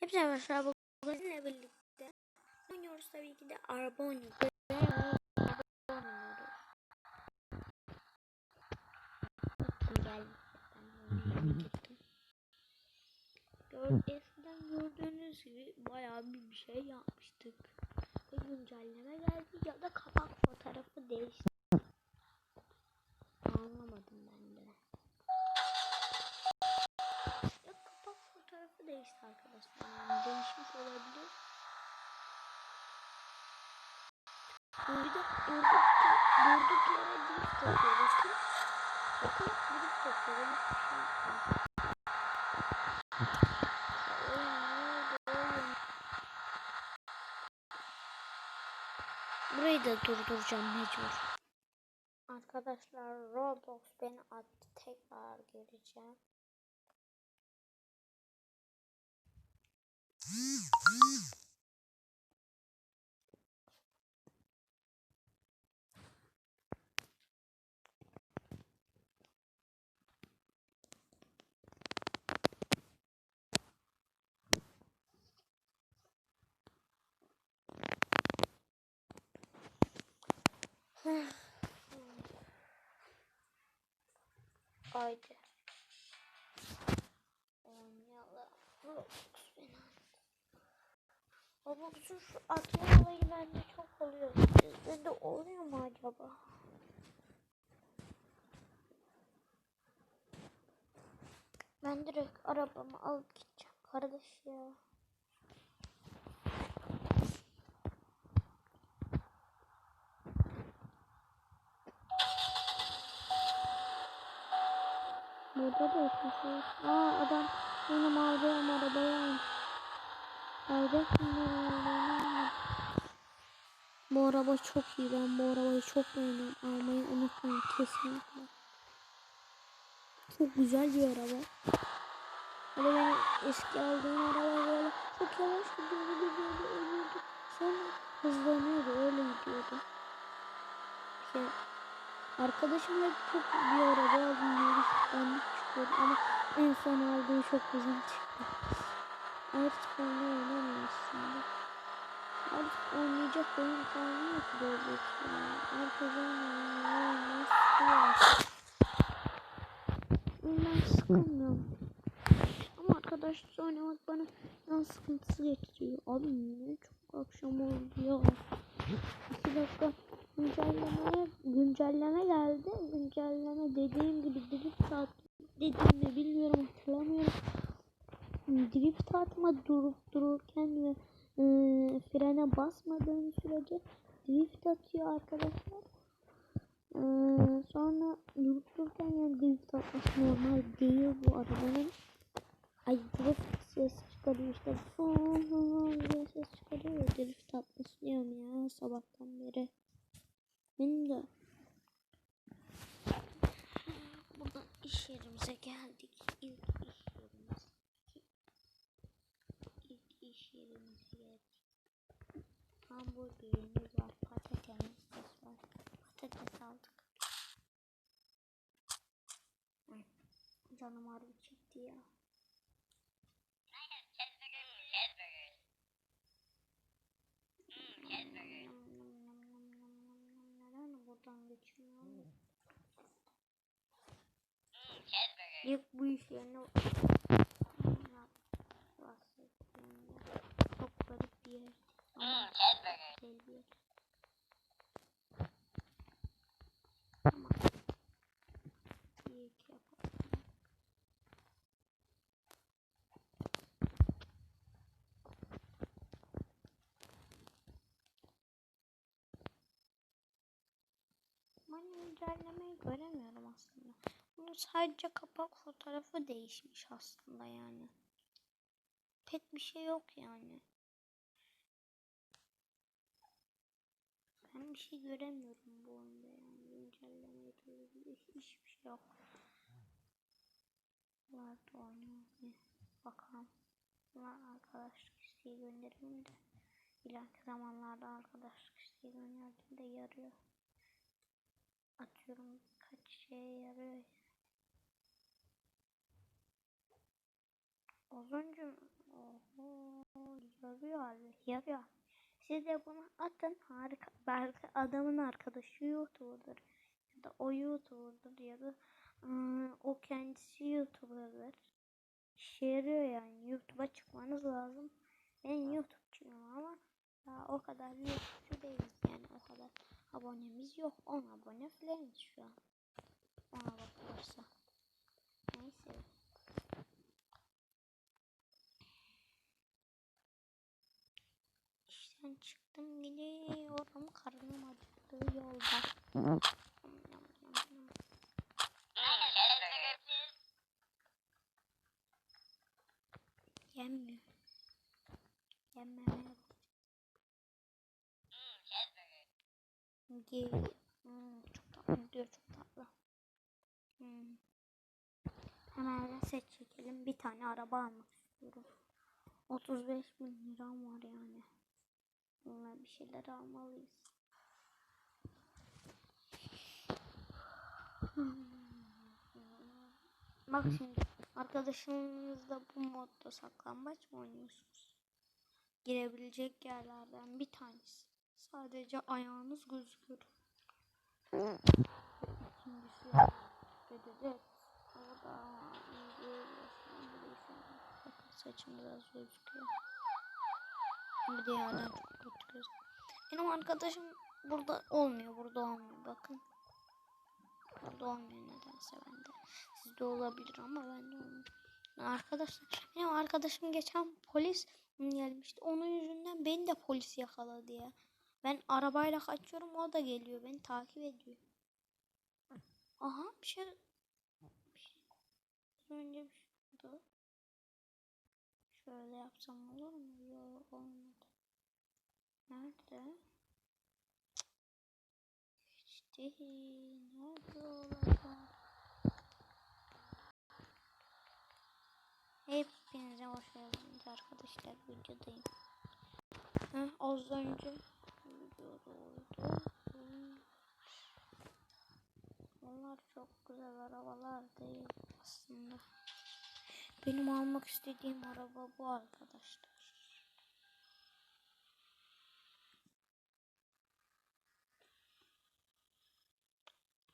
Hepsi arkadaşlar bugünle birlikte oynuyoruz tabii ki de araba oynuyoruz. Eskiden gördüğünüz gibi bayağı bir, bir şey yapmıştık. Ve güncelleme geldi ya da kapak fotoğrafı değişti. Anlamadım ben de. Ya kapak fotoğrafı değişti arkadaşlar. Yani değişmiş olabilir. Bir de durduk, durduk yere drift atıyor. Bakın. Bakın nerede oyun? Burayı da durduracağım mecbur. Arkadaşlar Roblox beni attı. Tekrar gireceğim. Haydi. Beni attı. Roblox'un şu atma olayı bende çok oluyor. Sizde de oluyor mu acaba? Ben direkt arabamı alıp gideceğim kardeş ya. Burada da yapmışlar. Aa adam benim aldığım arabayı almış. Ben arabayı almadım. Bu araba çok iyi. Ben bu arabayı çok beğeniyorum. Almayı unutmayın kesinlikle. Çok güzel bir araba. Böyle benim eski aldığım araba böyle çok yavaş gidiyordu, gidiyordu, ölüyordu. Sonra hızlanıyordu, öyle gidiyordu. Şey, arkadaşım hep çok bir araba aldım diyordu, ben çıkıyordu ama en son aldığı çok güzel çıktı. Artık onunla oynamıyor aslında. Artık oynayacak oyun kalmıyor ki yani. Herkes sıkıyor. Ben sıkılmıyorum. Ama arkadaşlar oynamak bana can sıkıntısı getiriyor. Abi ne çok akşam oldu ya. İki dakika güncelleme, güncelleme geldi. Güncelleme dediğim gibi drift saat dediğimi bilmiyorum hatırlamıyorum. Drift atma durup dururken ve e, frene basmadığın sürece drift atıyor arkadaşlar. Ee, sonra durup dururken yani drift atması normal değil bu arabanın. Ay drift ses çıkarıyor işte. Fon diye ses çıkarıyor drift atması diyorum ya sabahtan beri. Benim de buradan iş yerimize geldik. İlk iş yerimiz. İlk iş yerimize geldik. Hamburgerimiz var, patatesimiz var. Patates aldık. Canım harbi çekti ya. Buradan geçiyor. İlk bu iş yerine çok garip bir yer. Ama güzel bir yer. Ama iyi ki yapalım. Ben güncellemeyi göremiyorum aslında. Bunun sadece kapak fotoğrafı değişmiş aslında yani. Pek bir şey yok yani. Ben bir şey göremiyorum bu oyunda yani. Güncellemeyi ilgili hiçbir şey yok. Nerede oynuyor? Bakalım. Bunlar arkadaşlık isteği gönderelim de. İleriki zamanlarda arkadaşlık isteği gönderdiğimde yarıyor atıyorum kaç şeye yarıyor. Az önce Oho, yarıyor abi, yarıyor. Siz de bunu atın harika. Belki adamın arkadaşı YouTuber'dır. Ya da o YouTuber'dır ya da ıı, o kendisi YouTuber'dır. İşe yarıyor yani. YouTube'a çıkmanız lazım. Ben YouTube'cuyum ama daha o kadar YouTube'cu değiliz yani o kadar abonemiz yok. 10 abone falanız şu an. Ona bakılırsa. Neyse. İşten çıktım gidiyorum. Karnım acıktı yolda. Yemiyor. Yememeye Gel. Hmm, çok. Hmm. Hemen reset çekelim. Bir tane araba almak istiyorum. 35 bin liram var yani. Bununla bir şeyler almalıyız. Hmm. Bak şimdi arkadaşınızla bu modda saklambaç mı oynuyorsunuz? Girebilecek yerlerden bir tanesi. Sadece ayağınız gözükür. İkincisi dededet. O da iyi değil. Aslında değilsin. Bakın saçım biraz gözüküyor. Bir de kötü gözüküyor. Benim arkadaşım burada olmuyor. Burada olmuyor. Bakın. Burada olmuyor nedense bende. Sizde olabilir ama bende olmuyor. Arkadaşlar benim arkadaşım geçen polis gelmişti. Onun yüzünden beni de polis yakaladı ya. Ben arabayla kaçıyorum o da geliyor beni takip ediyor. Aha bir şey, şey. Önce bir şey oldu. Şöyle yapsam olur mu? Yok olmadı. Nerede? İşte nerede olacak? Hepinize hoş geldiniz arkadaşlar videodayım. Heh, az önce videoda oldu. Bunlar çok güzel arabalar değil aslında. Benim almak istediğim araba bu arkadaşlar.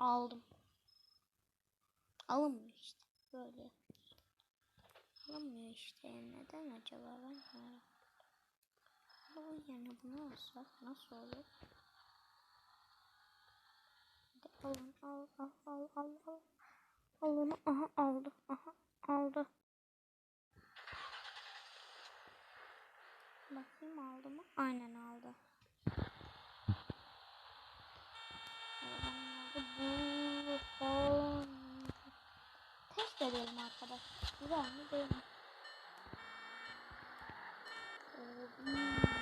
Aldım. Alınmıyor işte. Böyle. Alınmıyor işte. Neden acaba ben Ama yani bunu alsak nasıl olur? Hadi alın al al al al al. Al onu aha aldı aha aldı. Bakayım aldı mı? Aynen aldı. Arabanın adı bu falan. Edelim arkadaşlar. Güzel mi değil mi? Ee,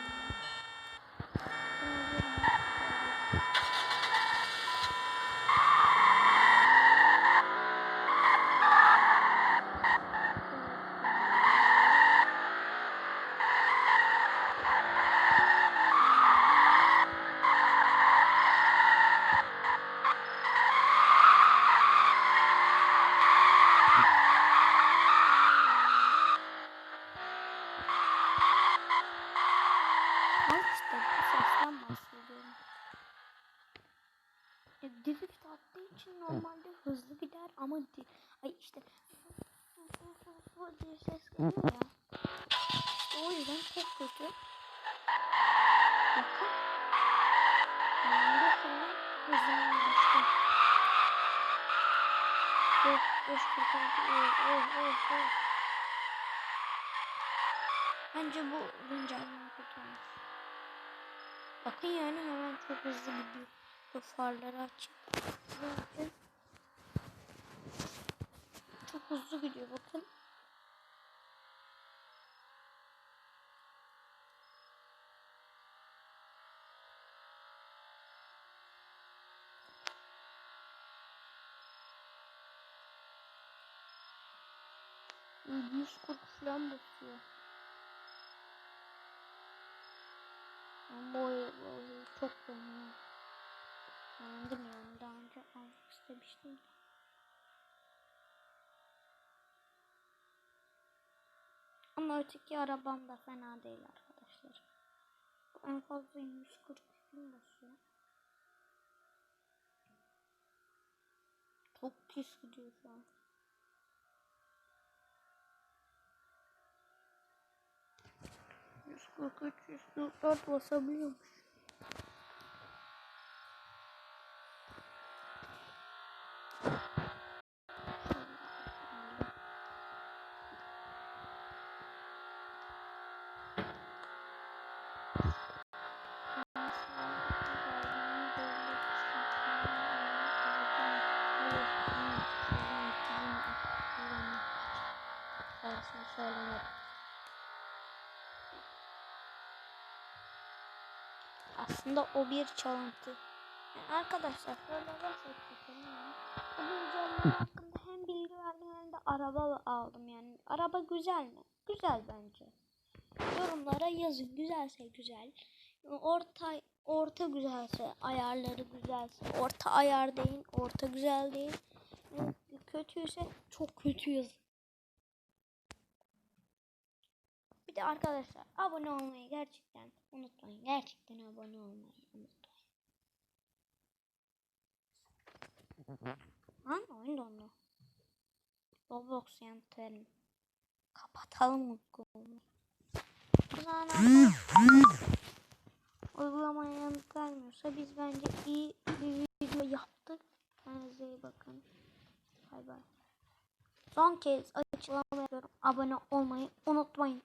Al işte bu sesten bahsediyorum. E, drift attığı için normalde hızlı gider ama ay işte diye ses geliyor ya. O yüzden çok kötü. Bakın. Hızlanmaya başladı. Yok, boş kurtardı. Oh, oh, oh, oh. Bence bu güncelleme kurtarmış. Bakın yani hemen çok hızlı gidiyor. Bu farları. Zaten çok hızlı gidiyor bakın. Yüz kırk falan basıyor. Ama o, çok beğeniyorum. Yani daha önce almak istemiştim. Ama öteki arabam da fena değil arkadaşlar. Bu en fazla 140 bin basıyor. Çok pis gidiyor şu an. Yüz kırk üç, yüz dört basabiliyormuş. Karşıma söylemedim. Aslında o bir çalıntı. Yani arkadaşlar. Bu güncelleme hakkında hem bilgi verdim hem de araba aldım yani. Araba güzel mi? Güzel bence. Yorumlara yazın. Güzelse güzel. Orta orta güzelse, ayarları güzelse, orta ayar değil, orta güzel değil. Kötüyse çok kötü yazın. Bir arkadaşlar abone olmayı gerçekten unutmayın. Gerçekten abone olmayı unutmayın. Lan oyun dondu. Roblox yanıtlarını kapatalım uygulamayı. Uygulamaya yanıt vermiyorsa biz bence iyi bir video yaptık. Kendinize iyi bakın. Bay bay. Son kez açıklama yapıyorum. Abone olmayı unutmayın.